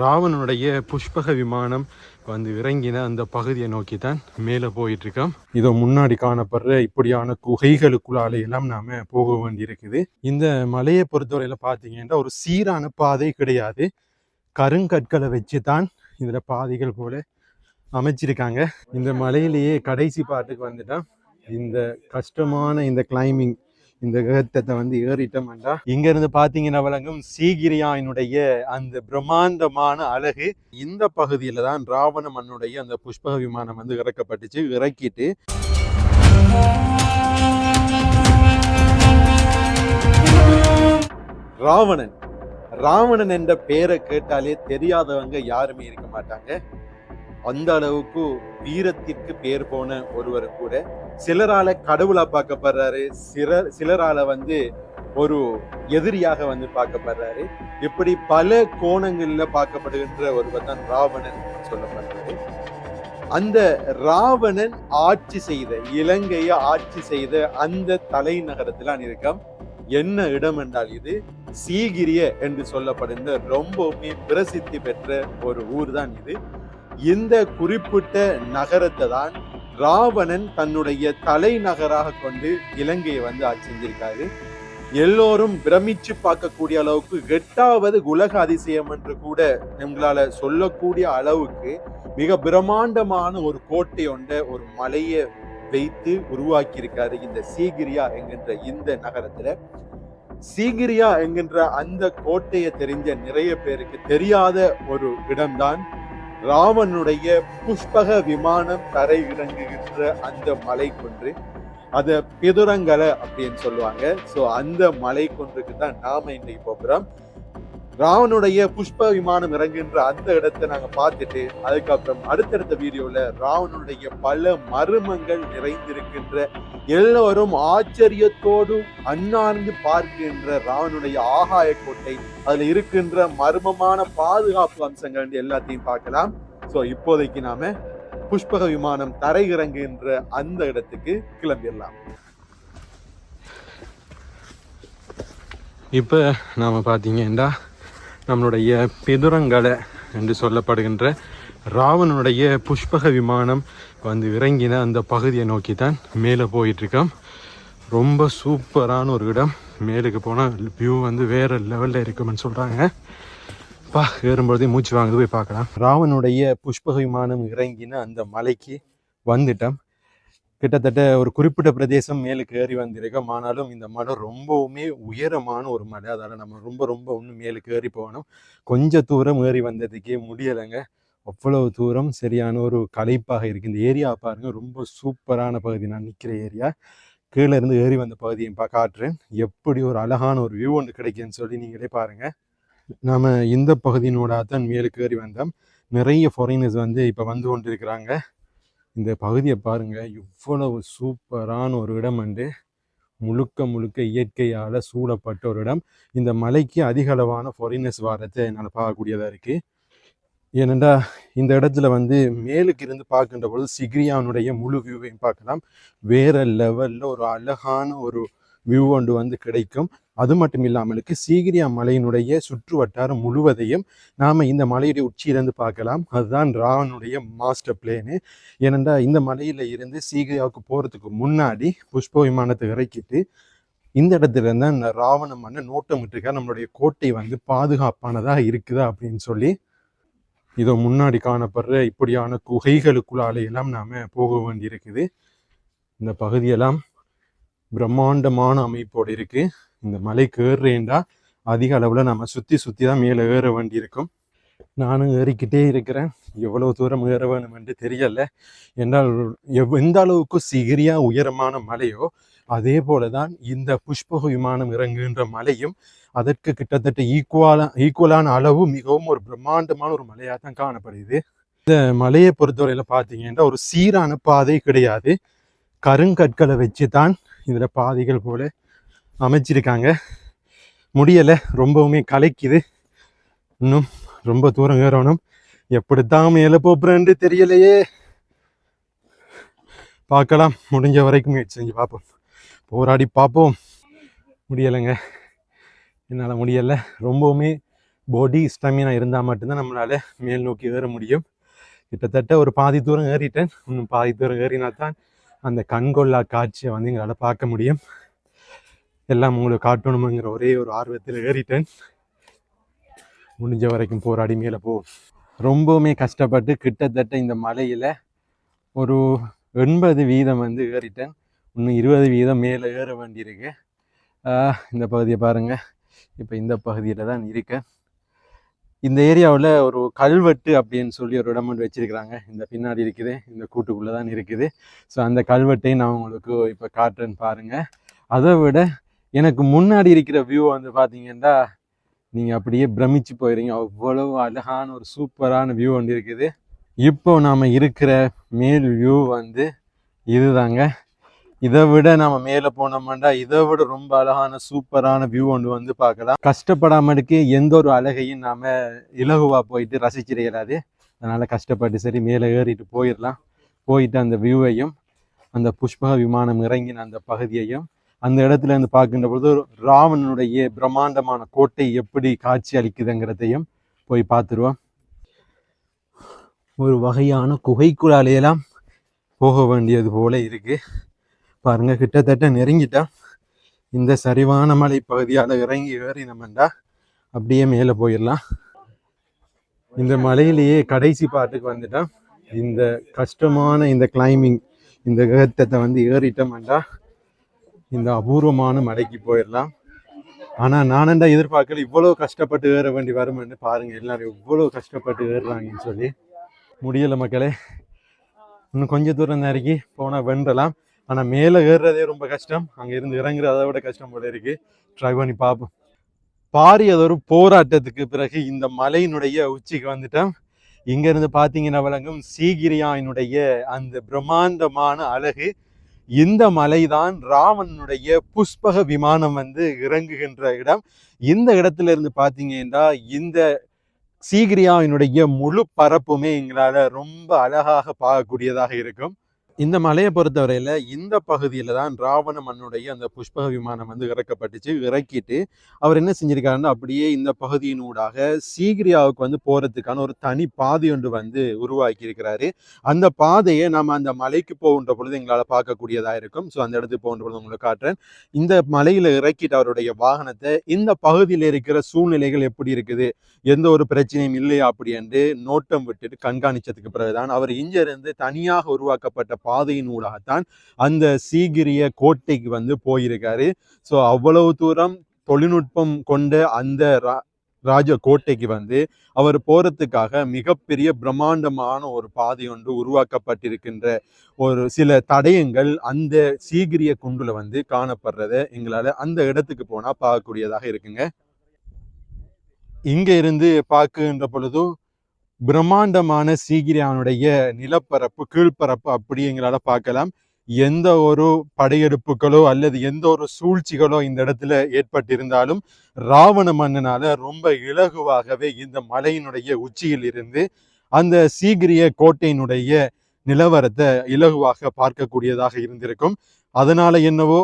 ராவணனுடைய புஷ்பக விமானம் வந்து இறங்கின அந்த பகுதியை நோக்கி தான் மேலே போயிட்டு இதோ முன்னாடி காணப்படுற இப்படியான குகைகளுக்குள்ளால எல்லாம் நாம போக வேண்டியிருக்குது. இந்த மலையை பொறுத்தவரையில பார்த்தீங்கன்னா ஒரு சீரான பாதை கிடையாது. கருங்கற்களை வச்சு தான் இதில் பாதைகள் போல அமைச்சிருக்காங்க. இந்த மலையிலேயே கடைசி பாட்டுக்கு வந்துட்டால் இந்த கஷ்டமான இந்த கிளைம்பிங் இந்த கிரகத்தை வந்து ஏறிட்டோம்டா இங்க இருந்து பாத்தீங்கன்னா வழங்கும் சீகிரியாயினுடைய அந்த பிரம்மாண்டமான அழகு இந்த பகுதியில தான் ராவண மண்ணுடைய அந்த புஷ்பக விமானம் வந்து இறக்கப்பட்டுச்சு இறக்கிட்டு. ராவணன். ராவணன் என்ற பெயரை கேட்டாலே தெரியாதவங்க யாருமே இருக்க மாட்டாங்க. அந்த அளவுக்கு வீரத்திற்கு பேர் போன ஒருவர் கூட சிலரால கடவுளா பார்க்கப்படுறாரு. சிலர் சிலரால வந்து ஒரு எதிரியாக வந்து பார்க்கப்படுறாரு. இப்படி பல கோணங்கள்ல பார்க்கப்படுகின்ற ஒருவர் தான் ராவணன் சொல்லப்படுறாரு அந்த ராவணன் ஆட்சி செய்த இலங்கையை ஆட்சி செய்த அந்த தலைநகரத்துல இருக்கோம் என்ன இடம் என்றால் இது சீகிரிய என்று சொல்லப்படுகின்ற ரொம்பவுமே பிரசித்தி பெற்ற ஒரு ஊர் தான் இது. இந்த குறிப்பிட்ட நகரத்தை தான் ராவணன் தன்னுடைய தலைநகராக கொண்டு இலங்கையை வந்து ஆட்சி செஞ்சிருக்காரு. எல்லோரும் பிரமிச்சு பார்க்கக்கூடிய அளவுக்கு எட்டாவது உலக அதிசயம் என்று கூட நம்மளால சொல்லக்கூடிய அளவுக்கு மிக பிரம்மாண்டமான ஒரு கோட்டை ஒன்ற ஒரு மலையை வைத்து உருவாக்கியிருக்காரு இந்த சீகிரியா என்கின்ற இந்த நகரத்துல. சீகிரியா என்கின்ற அந்த கோட்டையை தெரிஞ்ச நிறைய பேருக்கு தெரியாத ஒரு இடம்தான் ராவனுடைய புஷ்பக விமானம் தரை இறங்குகின்ற அந்த மலை கொன்று அதை பிதுரங்கலை அப்படின்னு சொல்லுவாங்க. சோ அந்த மலை கொன்றுக்கு தான் நாம இன்னைக்கு போகிறோம் ராவனுடைய புஷ்ப விமானம் இறங்குகின்ற அந்த இடத்தை நாங்க பார்த்துட்டு அதுக்கப்புறம் அடுத்தடுத்த வீடியோல ராவனுடைய பல மர்மங்கள் நிறைந்திருக்கின்ற எல்லோரும் ஆச்சரியத்தோடு அண்ணாந்து பார்க்கின்ற ராவனுடைய ஆகாய கோட்டை அதுல இருக்கின்ற மர்மமான பாதுகாப்பு அம்சங்கள் எல்லாத்தையும் பார்க்கலாம். ஸோ இப்போதைக்கு நாம புஷ்பக விமானம் தரை இறங்குகின்ற அந்த இடத்துக்கு கிளம்பிடலாம். இப்போ நாம் பார்த்தீங்கன்னா நம்மளுடைய பிதுரங்கலை என்று சொல்லப்படுகின்ற ராவனுடைய புஷ்பக விமானம் வந்து இறங்கின அந்த பகுதியை நோக்கி தான் மேலே போயிட்டுருக்கோம். ரொம்ப சூப்பரான ஒரு இடம். மேலுக்கு போனால் வியூ வந்து வேறு லெவலில் இருக்குமென்னு சொல்கிறாங்க பா ஏறும்பொழுதே மூச்சு வாங்குது போய் பார்க்கலாம். ராவனுடைய புஷ்பக விமானம் இறங்கின அந்த மலைக்கு வந்துட்டோம். கிட்டத்தட்ட ஒரு குறிப்பிட்ட பிரதேசம் மேலுக்கு ஏறி வந்திருக்கோம் ஆனாலும் இந்த மலை ரொம்பவுமே உயரமான ஒரு மலை அதால் நம்ம ரொம்ப ரொம்ப இன்னும் மேலுக்கு ஏறி போகணும். கொஞ்சம் தூரம் ஏறி வந்ததுக்கே முடியலைங்க. அவ்வளவு தூரம் சரியான ஒரு களைப்பாக இருக்கு. இந்த ஏரியா பாருங்கள் ரொம்ப சூப்பரான பகுதி. நான் நிற்கிற ஏரியா. கீழே இருந்து ஏறி வந்த பகுதியை பா காட்டுறேன். எப்படி ஒரு அழகான ஒரு வியூ ஒன்று கிடைக்குன்னு சொல்லி நீங்களே பாருங்கள் நாம் இந்த பகுதியினோட தான் மேலுக்கு ஏறி வந்தோம். நிறைய ஃபாரினர்ஸ் வந்து இப்போ வந்து கொண்டிருக்கிறாங்க. இந்த பகுதியை பாருங்கள் இவ்வளவு சூப்பரான ஒரு இடம் வந்து முழுக்க முழுக்க இயற்கையால் சூழப்பட்ட ஒரு இடம். இந்த மலைக்கு அதிக அளவான ஃபாரினர்ஸ் வாரத்தை என்னால் பார்க்கக்கூடியதாக இருக்குது ஏனெண்டா இந்த இடத்துல வந்து மேலுக்கு இருந்து பார்க்கின்ற பொழுது சிக்ரியானுடைய முழு வியூவையும் பார்க்கலாம். வேறு லெவலில் ஒரு அழகான ஒரு வியூ ஒன்று வந்து கிடைக்கும். அது மட்டும் இல்லாமலுக்கு சீகிரியா மலையினுடைய சுற்று வட்டாரம் முழுவதையும் நாம் இந்த மலையுடைய உச்சியிலிருந்து பார்க்கலாம். அதுதான் ராவனுடைய மாஸ்டர் பிளேனு ஏனென்றா இந்த மலையில் இருந்து சீகிரியாவுக்கு போகிறதுக்கு முன்னாடி புஷ்ப விமானத்தை இறக்கிட்டு இந்த இடத்துல இருந்தா இந்த ராவண மண்ணை நோட்டமிட்டிருக்கா நம்மளுடைய கோட்டை வந்து பாதுகாப்பானதாக இருக்குதா அப்படின்னு சொல்லி இதோ முன்னாடி காணப்படுற இப்படியான குகைகளுக்குள்ளால எல்லாம் நாம போக வேண்டியிருக்குது. இந்த பகுதியெல்லாம் பிரம்மாண்டமான அமைப்போடு இருக்குது இந்த மலைக்கு ஏறுறேன்டா அதிக அளவில் நம்ம சுற்றி சுற்றி தான் மேலே ஏற வேண்டியிருக்கும். நானும் ஏறிக்கிட்டே இருக்கிறேன். எவ்வளோ தூரம் ஏற வேணுமென்று தெரியலை. தெரியல என்றால் எவ் எந்த அளவுக்கு சிகிரியாக உயரமான மலையோ அதே போல தான் இந்த புஷ்பக விமானம் இறங்குகின்ற மலையும் அதற்கு கிட்டத்தட்ட ஈக்குவலாக ஈக்குவலான அளவு மிகவும் ஒரு பிரம்மாண்டமான ஒரு மலையாக தான் காணப்படுது. இந்த மலையை பொறுத்தவரையில் பார்த்தீங்கன்னா ஒரு சீரான பாதை கிடையாது. கருங்கற்களை வச்சு தான் இதில் பாதைகள் போல அமைச்சிருக்காங்க. முடியலை ரொம்பவுமே கலைக்குது. இன்னும் ரொம்ப தூரம் ஏறணும். எப்படித்தான் மேலே போப்புறேன்னு தெரியலையே. பார்க்கலாம். முடிஞ்ச வரைக்கும் முயற்சி செஞ்சு பார்ப்போம். போராடி பார்ப்போம். முடியலைங்க. என்னால் முடியலை. ரொம்பவுமே பாடி ஸ்டெமினா இருந்தால் மட்டும்தான் நம்மளால் மேல் நோக்கி ஏற முடியும். கிட்டத்தட்ட ஒரு பாதி தூரம் ஏறிட்டேன். இன்னும் பாதி தூரம் ஏறினா தான் அந்த கண்கொள்ளா காட்சியை வந்து எங்களால் பார்க்க முடியும். எல்லாம் உங்களுக்கு காட்டணுமுங்கிற ஒரே ஒரு ஆர்வத்தில் ஏறிட்டேன். முடிஞ்ச வரைக்கும் போராடி மேலே போ. ரொம்பவுமே கஷ்டப்பட்டு கிட்டத்தட்ட இந்த மலையில் ஒரு எண்பது வீதம் வந்து ஏறிட்டேன். இன்னும் இருபது வீதம் மேலே ஏற வேண்டியிருக்கு. இந்த பகுதியை பாருங்கள் இப்போ இந்த பகுதியில் தான் இருக்கேன். இந்த ஏரியாவில் ஒரு கல்வெட்டு அப்படின்னு சொல்லி ஒரு இடம் ஒன்று வச்சிருக்கிறாங்க. இந்த பின்னாடி இருக்குது இந்த கூட்டுக்குள்ளே தான் இருக்குது. ஸோ அந்த கல்வெட்டையும் நான் உங்களுக்கு இப்போ காட்டுறேன்னு பாருங்கள் அதை விட எனக்கு முன்னாடி இருக்கிற வியூ வந்து பார்த்தீங்கன்னா நீங்கள் அப்படியே பிரமிச்சு போயிடுறீங்க அவ்வளவு அழகான ஒரு சூப்பரான வியூ வந்து இருக்குது. இப்போ நாம் இருக்கிற மேல் வியூ வந்து இதுதாங்க. இதை விட நம்ம மேலே போனோம்னா இதை விட ரொம்ப அழகான சூப்பரான வியூ ஒன்று வந்து பார்க்கலாம். கஷ்டப்படாமலுக்கு எந்த ஒரு அழகையும் நாம் இலகுவாக போயிட்டு ரசிச்சிட இயலாது. கஷ்டப்பட்டு சரி மேலே ஏறிட்டு போயிடலாம். போயிட்டு அந்த வியூவையும் அந்த புஷ்பக விமானம் இறங்கின அந்த பகுதியையும் அந்த இடத்துல இருந்து பார்க்கின்ற பொழுது ராவணனுடைய பிரம்மாண்டமான கோட்டை எப்படி காட்சி அளிக்குதுங்கிறதையும் போய் பார்த்துருவோம். ஒரு வகையான குகைக்குழாலையெல்லாம் போக வேண்டியது போல இருக்கு. பாருங்க கிட்டத்தட்ட நெருங்கிட்டா. இந்த சரிவான மலை பகுதியால் இறங்கி ஏறினோம்டா அப்படியே மேலே போயிடலாம். இந்த மலையிலேயே கடைசி பாட்டுக்கு வந்துட்டோம் இந்த கஷ்டமான இந்த கிளைம்பிங் இந்த ஏத்தத்தை வந்து ஏறிட்டோம்டா இந்த அபூர்வமான மலைக்கு போயிடலாம் ஆனால் நானண்டா எதிர்பார்க்கல இவ்வளோ கஷ்டப்பட்டு ஏற வேண்டி வருமென்னு பாருங்கள் எல்லோரும் இவ்வளோ கஷ்டப்பட்டு ஏறுறாங்கன்னு சொல்லி. முடியலை மக்களே. இன்னும் கொஞ்ச தூரம் நறுக்கி போனால் வென்றலாம். ஆனால் மேலே ஏறுறதே ரொம்ப கஷ்டம். அங்கே இருந்து இறங்குறத விட கஷ்டம் போல இருக்குது ட்ரை பண்ணி பார்ப்போம் பாரியதொரு போராட்டத்துக்கு பிறகு இந்த மலையினுடைய உச்சிக்கு வந்துட்டோம். இங்கேருந்து பார்த்தீங்கன்னா விளங்கும் சீகிரியாயினுடைய அந்த பிரம்மாண்டமான அழகு. இந்த மலைதான் ராவனுடைய புஷ்பக விமானம் வந்து இறங்குகின்ற இடம். இந்த இடத்துல இருந்து பார்த்தீங்கன்னா இந்த சீகிரியாவினுடைய முழு பரப்புமே எங்களால ரொம்ப அழகாக பார்க்கக்கூடியதாக இருக்கும். இந்த மலையை பொறுத்தவரையில் இந்த பகுதியில் தான் ராவண மண்ணுடைய அந்த புஷ்பக விமானம் வந்து இறக்கப்பட்டுச்சு இறக்கிட்டு அவர் என்ன செஞ்சிருக்காருன்னா அப்படியே இந்த பகுதியினூடாக சீகிரியாவுக்கு வந்து போகிறதுக்கான ஒரு தனி பாதை ஒன்று வந்து உருவாக்கி இருக்கிறாரு அந்த பாதையை நம்ம அந்த மலைக்கு போகின்ற பொழுது எங்களால் பார்க்கக்கூடியதாக இருக்கும். ஸோ அந்த இடத்துக்கு போகின்ற பொழுது உங்களுக்கு காட்டுறேன். இந்த மலையில் இறக்கிட்டு அவருடைய வாகனத்தை இந்த பகுதியில் இருக்கிற சூழ்நிலைகள் எப்படி இருக்குது? எந்த ஒரு பிரச்சனையும் இல்லையா அப்படி என்று நோட்டம் விட்டுட்டு கண்காணிச்சதுக்கு பிறகுதான் அவர் இங்கிருந்து தனியாக உருவாக்கப்பட்ட பாதையினூடாகத்தான் அந்த சீகிரிய கோட்டைக்கு வந்து போயிருக்காரு. ஸோ அவ்வளவு தூரம் தொழில்நுட்பம் கொண்ட அந்த ரா- ராஜ கோட்டைக்கு வந்து அவர் போறதுக்காக மிகப்பெரிய பிரம்மாண்டமான ஒரு பாதை ஒன்று உருவாக்கப்பட்டிருக்கின்ற ஒரு சில தடயங்கள் அந்த சீகிரிய குண்டுல வந்து காணப்படுறத எங்களால அந்த இடத்துக்கு போனா பார்க்கக்கூடியதாக இருக்குங்க. இங்க இருந்து பார்க்கின்ற பொழுதும் பிரம்மாண்டமான சீகிரியானுடைய நிலப்பரப்பு கீழ்ப்பரப்பு அப்படி எங்களால் பார்க்கலாம். எந்த ஒரு படையெடுப்புகளோ அல்லது எந்த ஒரு சூழ்ச்சிகளோ இந்த இடத்துல ஏற்பட்டிருந்தாலும் ராவண மன்னனால ரொம்ப இலகுவாகவே இந்த மலையினுடைய உச்சியில் இருந்து அந்த சீகிரிய கோட்டையினுடைய நிலவரத்தை இலகுவாக பார்க்கக்கூடியதாக இருந்திருக்கும். அதனால என்னவோ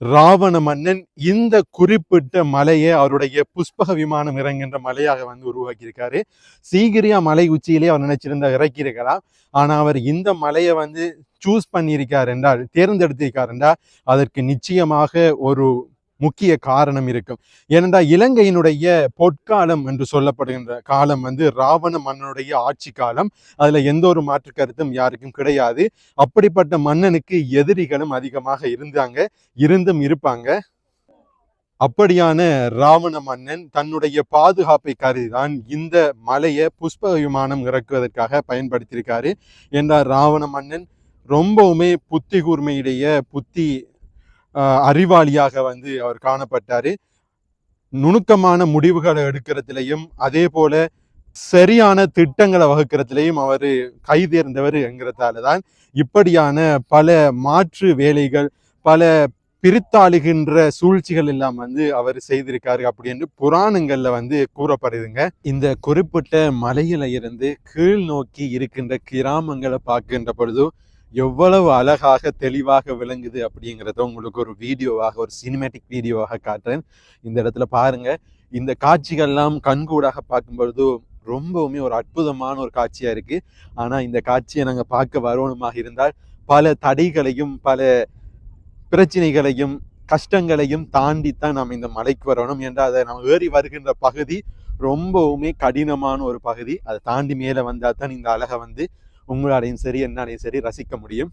ராவண மன்னன் இந்த குறிப்பிட்ட மலையை அவருடைய புஷ்பக விமானம் இறங்குகின்ற மலையாக வந்து உருவாக்கியிருக்காரு. சீகிரியா மலை உச்சியிலே அவர் நினைச்சிருந்த இறக்கியிருக்கலாம். ஆனால் அவர் இந்த மலையை வந்து சூஸ் பண்ணியிருக்கார் என்றால் தேர்ந்தெடுத்திருக்கார் என்றால் அதற்கு நிச்சயமாக ஒரு முக்கிய காரணம் இருக்கும். ஏனென்றால் இலங்கையினுடைய பொற்காலம் என்று சொல்லப்படுகின்ற காலம் வந்து ராவண மன்னனுடைய ஆட்சி காலம். அதில் எந்த ஒரு மாற்று கருத்தும் யாருக்கும் கிடையாது. அப்படிப்பட்ட மன்னனுக்கு எதிரிகளும் அதிகமாக இருந்தாங்க இருந்தும் இருப்பாங்க. அப்படியான ராவண மன்னன் தன்னுடைய பாதுகாப்பை கருதிதான் இந்த மலையை புஷ்ப விமானம் இறக்குவதற்காக பயன்படுத்தியிருக்காரு. என்றால் ராவண மன்னன் ரொம்பவுமே புத்தி கூர்மையுடைய புத்தி அறிவாளியாக வந்து அவர் காணப்பட்டாரு. நுணுக்கமான முடிவுகளை எடுக்கிறதுலையும் அதே போல சரியான திட்டங்களை வகுக்கிறதுலையும் அவர் கைதேர்ந்தவர் என்கிறதால தான் இப்படியான பல மாற்று வேலைகள் பல பிரித்தாளுகின்ற சூழ்ச்சிகள் எல்லாம் வந்து அவர் செய்திருக்காரு அப்படின்னு புராணங்கள்ல வந்து கூறப்படுதுங்க. இந்த குறிப்பிட்ட மலையில இருந்து கீழ் நோக்கி இருக்கின்ற கிராமங்களை பார்க்கின்ற பொழுதும் எவ்வளவு அழகாக தெளிவாக விளங்குது அப்படிங்கிறத உங்களுக்கு ஒரு வீடியோவாக ஒரு சினிமேட்டிக் வீடியோவாக காட்டுறேன். இந்த இடத்துல பாருங்க. இந்த காட்சிகள்லாம் கண்கூடாக பார்க்கும்பொழுது ரொம்பவுமே ஒரு அற்புதமான ஒரு காட்சியாக இருக்கு. ஆனால் இந்த காட்சியை நாங்கள் பார்க்க வரணுமாக இருந்தால் பல தடைகளையும் பல பிரச்சனைகளையும் கஷ்டங்களையும் தாண்டித்தான் நாம் இந்த மலைக்கு வரணும் என்றால் அதை நாம் ஏறி வருகின்ற பகுதி ரொம்பவுமே கடினமான ஒரு பகுதி. அதை தாண்டி மேலே வந்தால் தான் இந்த அழகை வந்து உங்களாலையும் சரி என்னாலையும் சரி ரசிக்க முடியும்.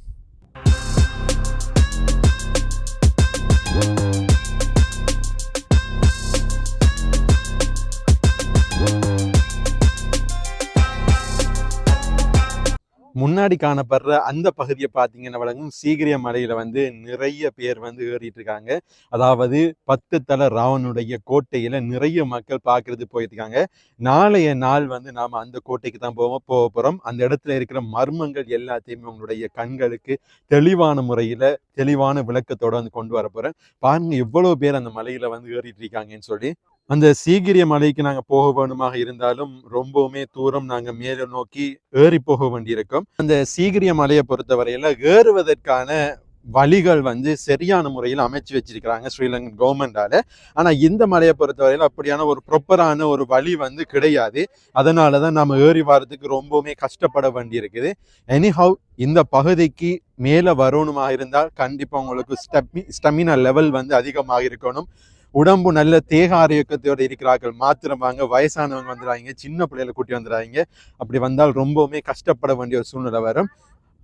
முன்னாடி காணப்படுற அந்த பகுதியை பார்த்தீங்கன்னா வழங்கும் சீக்கிரிய மலையில் வந்து நிறைய பேர் வந்து ஏறிட்டு இருக்காங்க. அதாவது பத்து தல ராவனுடைய கோட்டையில் நிறைய மக்கள் பார்க்கறது போயிருக்காங்க. நாளைய நாள் வந்து நாம் அந்த கோட்டைக்கு தான் போவோம் போக போகிறோம் அந்த இடத்துல இருக்கிற மர்மங்கள் எல்லாத்தையுமே உங்களுடைய கண்களுக்கு தெளிவான முறையில் தெளிவான விளக்கத்தோடு வந்து கொண்டு வர போகிறேன் பாருங்கள் எவ்வளோ பேர் அந்த மலையில் வந்து ஏறிட்டு இருக்காங்கன்னு சொல்லி. அந்த சீகிரிய மலைக்கு நாங்கள் போக வேணுமாக இருந்தாலும் ரொம்பவுமே தூரம் நாங்கள் மேலே நோக்கி ஏறி போக வேண்டியிருக்கும். அந்த சீகிரிய மலையை பொறுத்தவரையில ஏறுவதற்கான வழிகள் வந்து சரியான முறையில் அமைச்சு வச்சிருக்கிறாங்க ஸ்ரீலங்கன் கவர்மெண்டால. ஆனால் இந்த மலையை பொறுத்தவரையில் அப்படியான ஒரு ப்ராப்பரான ஒரு வழி வந்து கிடையாது. அதனாலதான் நம்ம ஏறி வரதுக்கு ரொம்பவுமே கஷ்டப்பட வேண்டியிருக்குது. எனிஹவ் இந்த பகுதிக்கு மேலே வரணுமா இருந்தால் கண்டிப்பாக உங்களுக்கு ஸ்டெமி ஸ்டெமினா லெவல் வந்து அதிகமாக இருக்கணும். உடம்பு நல்ல தேக ஆரோக்கியத்தோடு இருக்கிறார்கள். மாத்திரம் வாங்க வயசானவங்க வந்துடுறாங்க சின்ன பிள்ளைகளை கூட்டி வந்துடுறாங்க அப்படி வந்தால் ரொம்பவுமே கஷ்டப்பட வேண்டிய ஒரு சூழ்நிலை வரும்.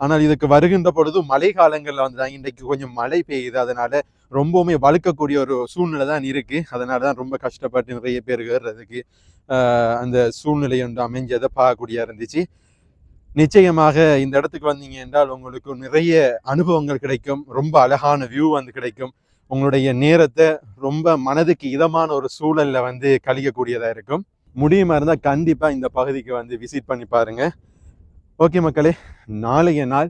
ஆனால் இதுக்கு வருகின்ற பொழுது மழை காலங்களில் வந்துட்டாங்க இன்றைக்கு கொஞ்சம் மழை பெய்யுது. அதனால் ரொம்பவுமே வழுக்கக்கூடிய ஒரு சூழ்நிலை தான் இருக்குது அதனால தான் ரொம்ப கஷ்டப்பட்டு நிறைய பேர் ஏறுறதுக்கு அந்த சூழ்நிலை ஒன்று அமைஞ்சதை பார்க்கக்கூடிய இருந்துச்சு. நிச்சயமாக இந்த இடத்துக்கு வந்தீங்க என்றால் உங்களுக்கு நிறைய அனுபவங்கள் கிடைக்கும். ரொம்ப அழகான வியூ வந்து கிடைக்கும். உங்களுடைய நேரத்தை ரொம்ப மனதுக்கு இதமான ஒரு சூழலில் வந்து கழிக்கக்கூடியதாக இருக்கும். முடியுமா இருந்தால் கண்டிப்பாக இந்த பகுதிக்கு வந்து விசிட் பண்ணி பாருங்கள் ஓகே மக்களே நாளைய நாள்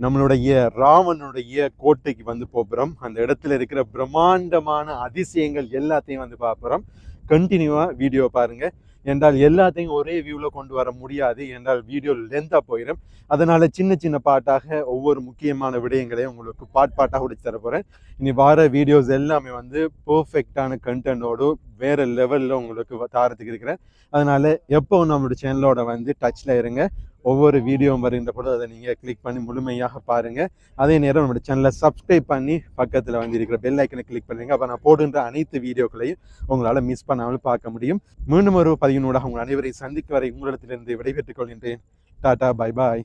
நம்மளுடைய ராவனுடைய கோட்டைக்கு வந்து போகிறோம் அந்த இடத்துல இருக்கிற பிரம்மாண்டமான அதிசயங்கள் எல்லாத்தையும் வந்து பார்க்குறோம் கண்டினியூவாக வீடியோ பாருங்கள் என்றால் எல்லாத்தையும் ஒரே வியூவில் கொண்டு வர முடியாது என்றால் வீடியோ லென்த்தாக போயிடும் அதனால் சின்ன சின்ன பாட்டாக ஒவ்வொரு முக்கியமான விடயங்களையும் உங்களுக்கு பாட் பாட்டாக உடைச்சு தர போகிறேன் இனி வர வீடியோஸ் எல்லாமே வந்து பர்ஃபெக்டான கண்டென்ட்டோடு வேறு லெவலில் உங்களுக்கு தாரத்துக்கு இருக்கிறேன். அதனால் எப்போ நம்மளோட சேனலோட வந்து டச்சில் இருங்க. ஒவ்வொரு வீடியோவும் வருகின்ற பொழுது அதை நீங்கள் கிளிக் பண்ணி முழுமையாக பாருங்கள் அதே நேரம் நம்மளோட சேனலை சப்ஸ்கிரைப் பண்ணி பக்கத்தில் வந்து இருக்கிற பெல் ஐக்கனை கிளிக் பண்ணுங்கள் அப்போ நான் போடுகின்ற அனைத்து வீடியோக்களையும் உங்களால் மிஸ் பண்ணாமல் பார்க்க முடியும். மீண்டும் ஒரு பதிவினூடாக உங்கள் அனைவரை சந்திக்க வரை உங்களிடத்திலிருந்து விடைபெற்றுக் கொள்கின்றேன். Tata bye bye